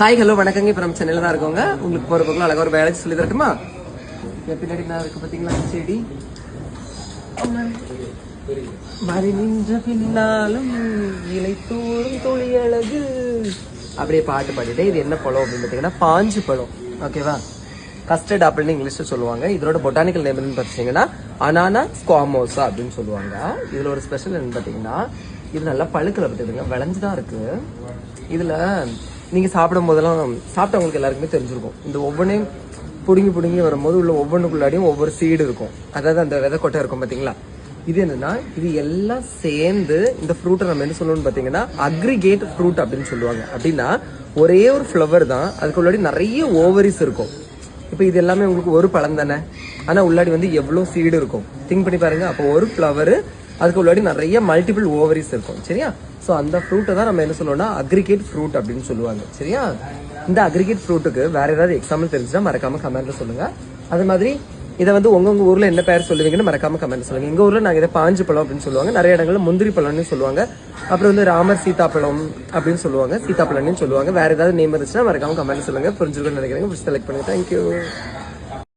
Hi hello வணக்கங்க. இப்போ நம்ம சென்னையில் தான் இருக்கோங்க. உங்களுக்கு போகிற பக்கம் அழகாக ஒரு வேலை சொல்லி தரட்டுமா? பின்னாடி நான் இருக்கு பார்த்தீங்களா செடி? மறை நின்ற பின்னாலும் இலை தோறும் அழகு. அப்படியே பாட்டு பாடிட்டு இது என்ன பழம் அப்படின்னு பார்த்தீங்கன்னா பாஞ்சு பழம். ஓகேவா கஸ்டர்ட் ஆப்பிள்னு இங்கிலீஷில் சொல்லுவாங்க. இதோட பொட்டானிக்கல் நேம் என்னன்னு பார்த்தீங்கன்னா அனானா ஸ்குவாமோசா அப்படின்னு சொல்லுவாங்க. இதில் ஒரு ஸ்பெஷல் என்னன்னு பார்த்தீங்கன்னா இது நல்லா பழுக்கில் பார்த்துதுங்க விளைஞ்சு தான் இருக்குது இதில் நீங்கள் சாப்பிடும் போதெல்லாம் சாப்பிட்டவங்களுக்கு எல்லாருக்குமே தெரிஞ்சிருக்கும். இந்த ஒவ்வொன்றையும் பிடுங்கி பிடுங்கி வரும்போது உள்ள ஒவ்வொன்றுக்குள்ளாடியும் ஒவ்வொரு சீடு இருக்கும். அதாவது அந்த விதை கொட்டை இருக்கும் பார்த்தீங்களா இது என்னன்னா இது எல்லாம் சேர்ந்து இந்த ஃப்ரூட்டை நம்ம என்ன சொல்லணும்னு பார்த்தீங்கன்னா அக்ரிகேட் ஃப்ரூட் அப்படின்னு சொல்லுவாங்க. அப்படின்னா ஒரே ஒரு ஃப்ளவர் தான் அதுக்குள்ளாடி நிறைய ஓவரிஸ் இருக்கும். இப்போ இது எல்லாமே உங்களுக்கு ஒரு பழம் தானே? ஆனால் உள்ளாடி வந்து எவ்வளோ சீடு இருக்கும்? திங்க் பண்ணி பாருங்க. அப்போ ஒரு ஃப்ளவர் அதுக்கு உள்ளாடி நிறைய மல்டிபிள் ஓவரிஸ் இருக்கும். சரியா? ஸோ அந்த ஃப்ரூட்டை தான் நம்ம என்ன சொல்லுவோம்னா அக்ரிகேட் ஃப்ரூட் அப்படின்னு சொல்லுவாங்க. சரியா? இந்த அக்ரிகேட் ஃப்ரூட்டுக்கு வேற ஏதாவது எக்ஸாம்பிள் தெரிஞ்சுன்னா மறக்காம கமெண்ட்ல சொல்லுங்க. அது மாதிரி இதை வந்து உங்க உங்க ஊர்ல என்ன பேர் சொல்லுவீங்கன்னு மறக்காம கமெண்ட் சொல்லுங்க. எங்க ஊர்ல நாங்க இதை பாஞ்சு பழம் அப்படின்னு சொல்லுவாங்க. நிறைய இடங்கள்ல முந்திரி பழம்னு சொல்லுவாங்க. அப்புறம் வந்து ராமர் சீதாப்பழம் அப்படின்னு சொல்லுவாங்க. சீதாப்பழம்னு சொல்லுவாங்க. வேற ஏதாவது நேம் இருந்துச்சுன்னா மறக்காம கமெண்ட் சொல்லுங்க. புரிஞ்சுக்கணும்னு நினைக்கிறேன் செலக்ட் பண்ணுங்க. தேங்க்யூ